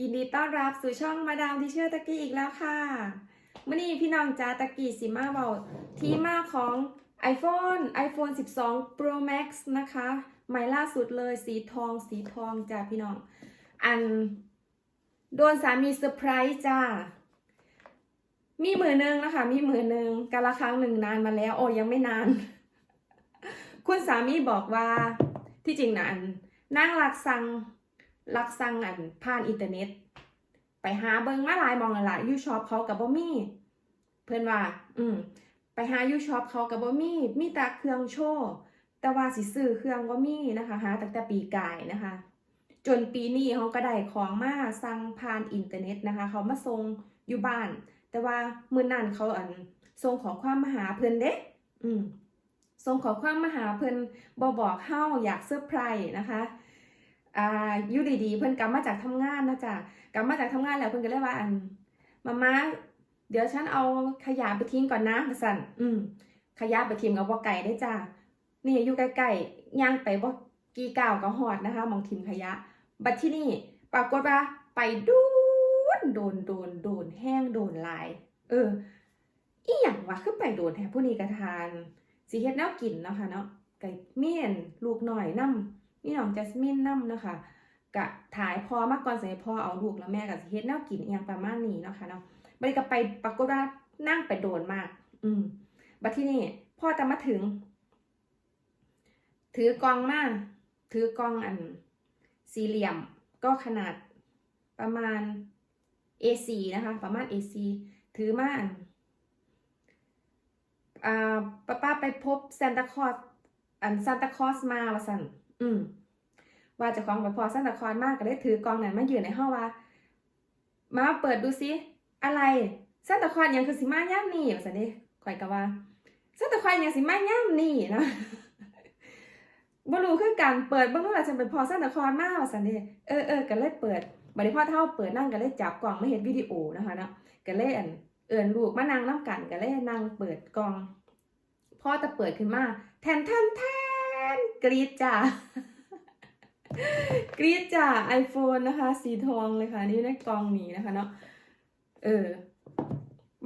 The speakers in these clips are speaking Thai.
ยินดีต้อนรับสู่ช่องมาดามที่เชื่อตะกี้อีกแล้วค่ะมื่อนี้พี่น้องจ้าตะกี้สิมาเบาที่มาของ iPhone iPhone 12 Pro Max นะคะใหม่ล่าสุดเลยสีทองสีทองจ้าพี่น้อง อันโดนสามีเซอร์ไพรส์จ้า มีมือหนึ่งนะคะ มีมือหนึ่งกาละครั้งหนึ่งนานมาแล้ว โอ้ยังไม่นาน คุณสามีบอกว่าที่จริงนะอันนั่งรักสั่ง รักสั่งอันผ่านอินเทอร์เน็ต ไปหาเบิงมาหลายมองละยูช็อปเขากับบ่มีเพื่อนว่า อืมไปหายูช็อปเขากับบ่มีมีแต่เครื่องโชว์แต่ว่าสิซื้อเครื่องบ่มีนะคะหาตั้งแต่ปีกายนะคะ จนปีนี้เขาก็ได้ของมาสั่งผ่านอินเทอร์เน็ตนะคะ เขามาส่งอยู่บ้าน แต่ว่ามื้อนั้นเขาอันส่งของความมาหาเพิ่นเด้อืมส่งขอความมาหาเพิ่นบอบอกเฮาอยากเซอร์ไพรส์นะคะ อ่าอยู่ดีๆ เพิ่อนกลับมาจากทำงานนะจ๊ะกลับมาจากทำงานแล้วเพิ่อนก็เลยว่าอันมาม่าเดี๋ยวฉันเอาขยะไปทิ้งก่อนนะสั่นอืมขยะไปทิ้งกับบ่ไก่ได้จ้ะนี่อยู่ใกล้ๆย่างไปบ่กีก้าวก็ฮอดนะคะมองทิ้งขยะ บัดที่นี่ปรากฏว่าไปโดนโดนโดนโดนแห้งโดนลาย เออ อีหยังวะคือไปโดนแท้ผู้นี้กระทานสีเฮ็ดแนวกินเนาะค่ะเนาะไก่เมียนลูกหน่อยน้ำ นี่น้องจัสมินน้ำนะคะกะถ่ายพอมาก่อนสิให้พ่อเอาลูกแล้วแม่กับเฮ็ดแนวกินอหย่างประมาณนี้นะคะเนาะบัดนี้ก็ไปปรากฏว่านั่งไปโดนมาก อืมบัดที่นี่พ่อจะมาถึง ถือกล่องมาถือกล่องอันสี่เหลี่ยมก็ขนาดประมาณ A4 นะคะ ประมาณ A4 ถือมาอันอ่าป้าป้าไปพบซานตาคลอสอันซานตาคลอสมาว่าสันอืม ว่าจะของไปพอซานตาคลอสมากก็เลยถือกองนั้นมายืนในห้องว่า มาเปิดดูซิอะไรซานตาคลอสยังคือสิมาย่ามนี่ว่าสันด้ข่อยก็ว่าซานตาคลอสยังสิมาย่ามนี่นะบ่รู้คือการเปิดบ่รู้ว่าฉันไปพอซานตาคลอสมาว่าสันด้เออเออก็เลยเปิดบัดนี้พ่อเท่าเปิดนั่งก็เลยจับกล่องมาเห็นวิดีโอนะคะเนาะก็เลยอันเอินลูกมานั่งน้ำกันก็เลยนั่งเปิดกล่องพ่อจะเปิดขึ้นมาแทนแทนแทนกรีดจ้า กรีดจ้า iPhone นะคะ สีทองเลยค่ะ นี่ในกล่องนี้นะคะเนาะเออ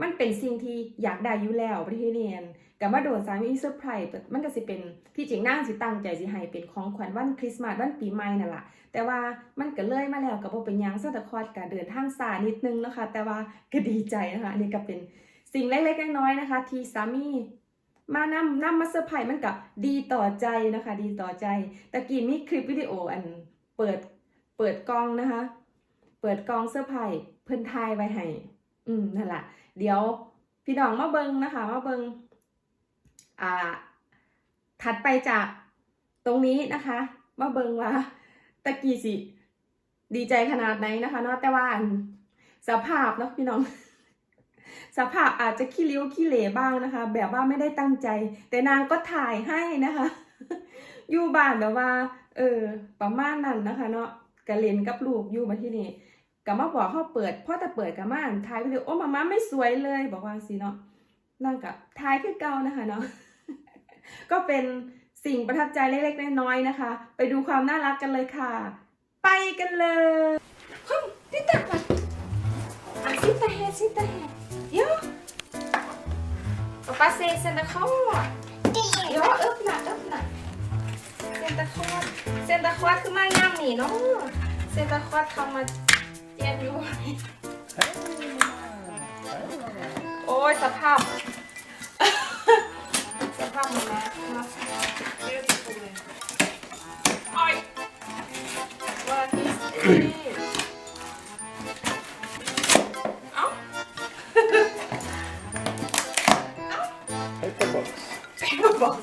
มันเป็นสิ่งที่อยากได้อยู่แล้วประเทศเนียนกับมาโดนสามีเซอร์ไพรส์มันก็สิเป็นที่จริงนั่งสิตั้งใจสิให้เป็นของขวัญวันคริสต์มาสวันปีใหม่นั่นแหละแต่ว่ามันก็เลยมาแล้วกับโบเป็นยังซะแต่คอดการเดินทางสานิดนึงนะคะ แต่ว่าก็ดีใจนะคะอันนี้ก็เป็นสิ่งเล็กๆน้อยๆนะคะ ที่สามีมานำนำมาเซอร์ไพรส์มันกับดีต่อใจนะคะ ดีต่อใจตะกี้มีคลิปวิดีโออัน เปิดเปิดกล้องนะคะ เปิดกองเซอร์ไพรส์เพิ่นทายไว้ให้อืมนั่นแหละเดี๋ยวพี่น้องมาเบิงนะคะมาเบิงอ่า ถัดไปจากตรงนี้นะคะ มาเบิงว่าตะกี้สิดีใจขนาดไหนนะคะเนาะแต่ว่าสภาพเนาะพี่น้อง สภาพอาจจะขี้ริ้วขี้เหร่บ้างนะคะ แบบว่าไม่ได้ตั้งใจ แต่นางก็ถ่ายให้นะคะ อยู่บ้านแบบว่า เออ ประมาณนั้นนะคะ เนาะกะเล่นกับลูกอยู่มาที่นี่กับมาบอกเขาเปิดพ่อแต่เปิดกับมาถ่ายวิดีโอโอ้มาม่าไม่สวยเลย บอกว่าสิเนาะนั่งกับถ่ายคือเก่านะคะเนาะก็เป็นสิ่งประทับใจเล็กๆน้อยๆนะคะ ไปดูความน่ารักกันเลยค่ะ ไปกันเลยฮึมติดตาก่อนอะซิตาแฮซิตาแฮเดี๋ยวป๊าป๊าเซเซนตาคอร์เดี๋ยวเอิบหน่ะเอิบห น่ะเซนตาคอร์เซนตาคอร์คือมางามนี่เนาะเซนตาคอร์เขามาเจียนอยู่โอ้ยสภาพ สภาพมันนะมาเยอะที่สุดเลยโอ้ยว่าที่นี่เอ้า Paperbox. เป็นบอก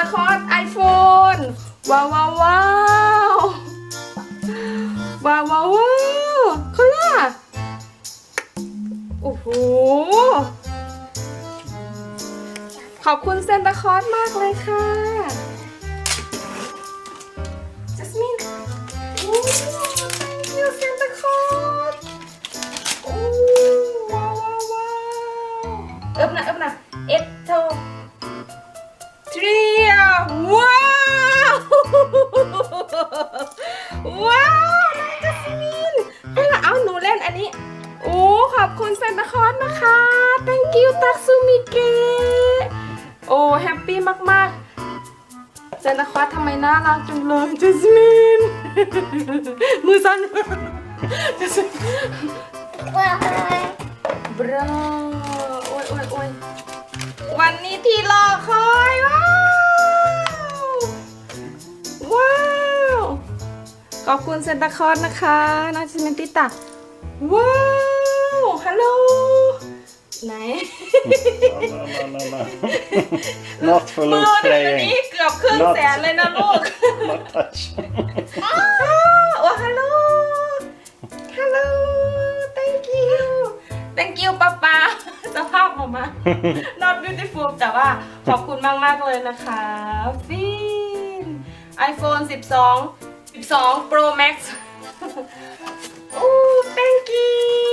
ตาคลอสไอโฟนว้าวว้าวว้าวว้าวว้าวว้าวเขาล่ะโอ้โหขอบคุณเซนตาคอสมากเลยค่ะจัสมินโอ้ thank you เซนตาคอสโอ้ว้าวว้าวว้าวเอิบนะเอิบนะเอ็ดโท ว้าว ว้าวน้องจัสมินเอาล่ะเอาหนูเล่นอันนี้ โอ้ ขอบคุณเซนตาคอสนะคะ thank you ตักซูมิเกะโอ้ แฮปปี้มากๆเซนตาคอสทำไมน่ารักจังเลยจัสมินมือสั่นจัสมินบราโอ้ยโอ้ยโอ้ยวันนี้ที่รอคอ อบคุณเซนตาคอสนะคะน้องจิสมินติตาว้าวฮัลโหลไหน No, no, no, no. Not for มือ loose เดี๋ยวนี้ playing. เกือบครึ่งแสนเลยนะลูก Not touch. อ้าวโอ้ฮัลโหล ฮัลโหล thank you thank you ป้าป้าสภาพออกมา not beautiful แต่ว่าขอบคุณมากมากๆเลยนะคะ ฟิน iPhone 12 12 Pro Max. โอ้ thank you